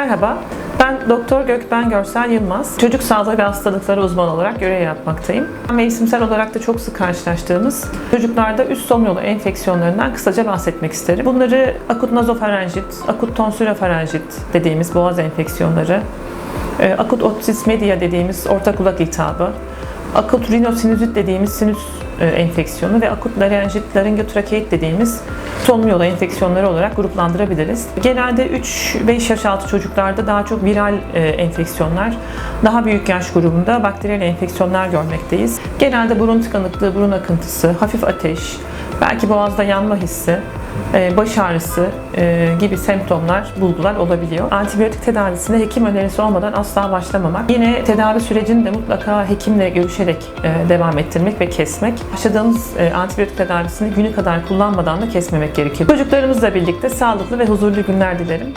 Merhaba, ben Doktor Gökben Görsel Yılmaz. Çocuk sağlığı ve hastalıkları uzmanı olarak görev yapmaktayım. Mevsimsel olarak da çok sık karşılaştığımız çocuklarda üst solunum yolu enfeksiyonlarından kısaca bahsetmek isterim. Bunları akut nazofarenjit, akut tonsülofarenjit dediğimiz boğaz enfeksiyonları, e, akut otitis media dediğimiz orta kulak iltihabı, akut rinosinüzit dediğimiz sinüs e, enfeksiyonu ve akut larenjit, laringotrakeit dediğimiz solunum yolu enfeksiyonları olarak gruplandırabiliriz. Genelde 3-5 yaş altı çocuklarda daha çok viral e, enfeksiyonlar, daha büyük yaş grubunda bakteriyel enfeksiyonlar görmekteyiz. Genelde burun tıkanıklığı, burun akıntısı, hafif ateş, belki boğazda yanma hissi, baş ağrısı e, gibi semptomlar, bulgular olabiliyor. Antibiyotik tedavisine hekim önerisi olmadan asla başlamamak. Yine tedavi sürecini de mutlaka hekimle görüşerek e, devam ettirmek ve kesmek. Başladığımız e, antibiyotik tedavisini günü kadar kullanmadan da kesmemek gerekir. Çocuklarımızla birlikte sağlıklı ve huzurlu günler dilerim.